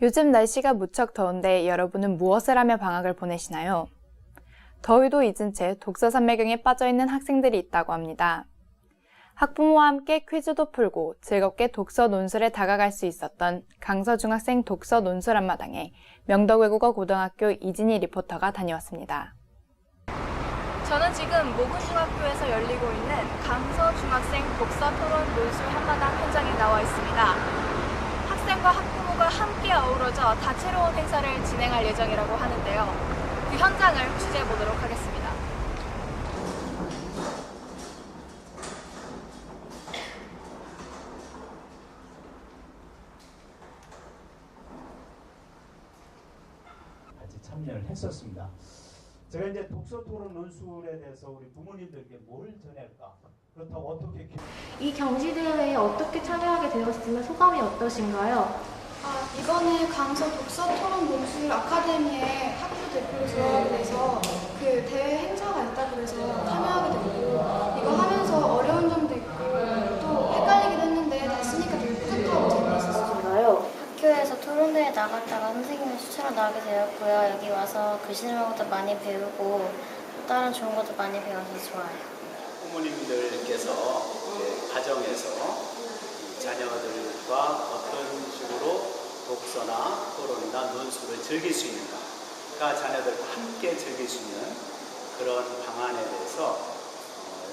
요즘 날씨가 무척 더운데 여러분은 무엇을 하며 방학을 보내시나요? 더위도 잊은 채 독서 산매경에 빠져있는 학생들이 있다고 합니다. 학부모와 함께 퀴즈도 풀고 즐겁게 독서 논술에 다가갈 수 있었던 강서중학생 독서 논술 한마당에 명덕외국어 고등학교 이진희 리포터가 다녀왔습니다. 저는 지금 모군중학교에서 열리고 있는 강서중학생 독서 토론 논술 한마당 현장에 나와 있습니다. 학부모가 함께 어우러져 다채로운 행사를 진행할 예정이라고 하는데요. 그 현장을 취재해 보도록 하겠습니다. 같이 참여를 했었습니다. 제가 이제 독서 토론 논술에 대해서 우리 부모님들께 뭘 전할까? 그렇다고 어떻게 기- 이 경시대회에 어떻게 참여하게 되었으면 소감이 어떠신가요? 강서 독서 토론 논술 아카데미의 학교 대표로서 그래서 그 대회 행사가 있다고 그래서 참여하게 됐고 이거 하면서 어려운 점도 있고 또 헷갈리긴 했는데 다 쓰니까 되게 뿌듯하고 재미있었어요. 학교에서 토론대회 나갔다가 선생님의 추천을 나가게 되었고요. 여기 와서 글씨는 것도 많이 배우고 또 다른 좋은 것도 많이 배워서 좋아요. 부모님들께서 가정에서 이 자녀들과 어떤 식으로 독서나 토론이나 논술을 즐길 수 있는가, 자녀들과 함께 즐길 수 있는 그런 방안에 대해서 어,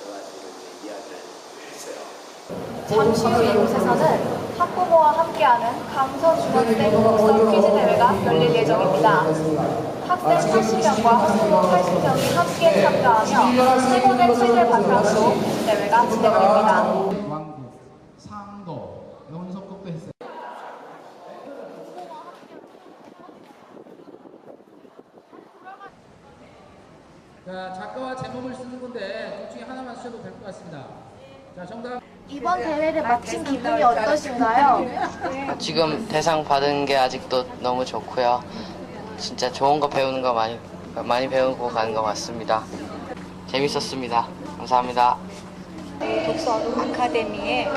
여러 이제 이야기를 했어요. 잠시 후 이곳에서는 학부모와 함께하는 강서중학생 독서 퀴즈 대회가 열릴 예정입니다. 학생 80명과 학부모 80명이 함께 참가하며 세고된 퀴즈를 바탕으로 대회가 진행됩니다. 왕국, 상도, 연속극도 했어요. 자, 작가와 제목을 쓰는 건데 둘 중에 하나만 쓰셔도 될 것 같습니다. 자, 정답. 이번 대회를 마친 기분이 어떠신가요? 지금 대상 받은 게 아직도 너무 좋고요. 진짜 좋은 거 배우는 거 많이 많이 배우고 가는 것 같습니다. 재밌었습니다. 감사합니다. 독서 아카데미에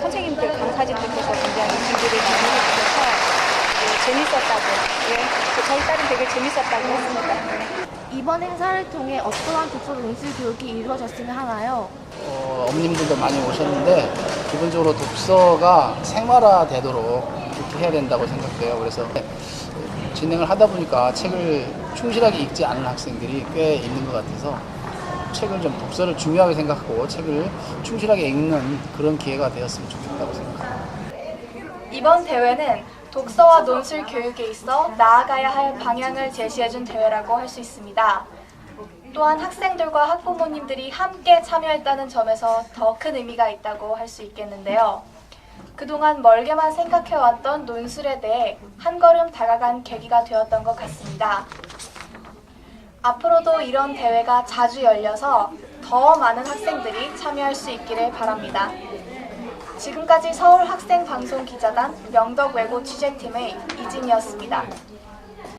선생님들, 강사진들께서 굉장히 준비를 많이 해주셔서 예, 재밌었다고, 예, 그 저희 딸은 되게 재밌었다고 했습니다. 이번 행사를 통해 어떠한 독서 논술 교육이 이루어졌으면 하나요? 어, 어머님들도 많이 오셨는데 기본적으로 독서가 생활화되도록 이렇게 해야 된다고 생각돼요. 그래서 진행을 하다 보니까 책을 충실하게 읽지 않은 학생들이 꽤 있는 것 같아서 책을 좀 독서를 중요하게 생각하고 책을 충실하게 읽는 그런 기회가 되었으면 좋겠다고 생각합니다. 이번 대회는 독서와 논술 교육에 있어 나아가야 할 방향을 제시해준 대회라고 할 수 있습니다. 또한 학생들과 학부모님들이 함께 참여했다는 점에서 더 큰 의미가 있다고 할 수 있겠는데요. 그동안 멀게만 생각해왔던 논술에 대해 한 걸음 다가간 계기가 되었던 것 같습니다. 앞으로도 이런 대회가 자주 열려서 더 많은 학생들이 참여할 수 있기를 바랍니다. 지금까지 서울학생방송기자단 명덕외고 취재팀의 이진이었습니다.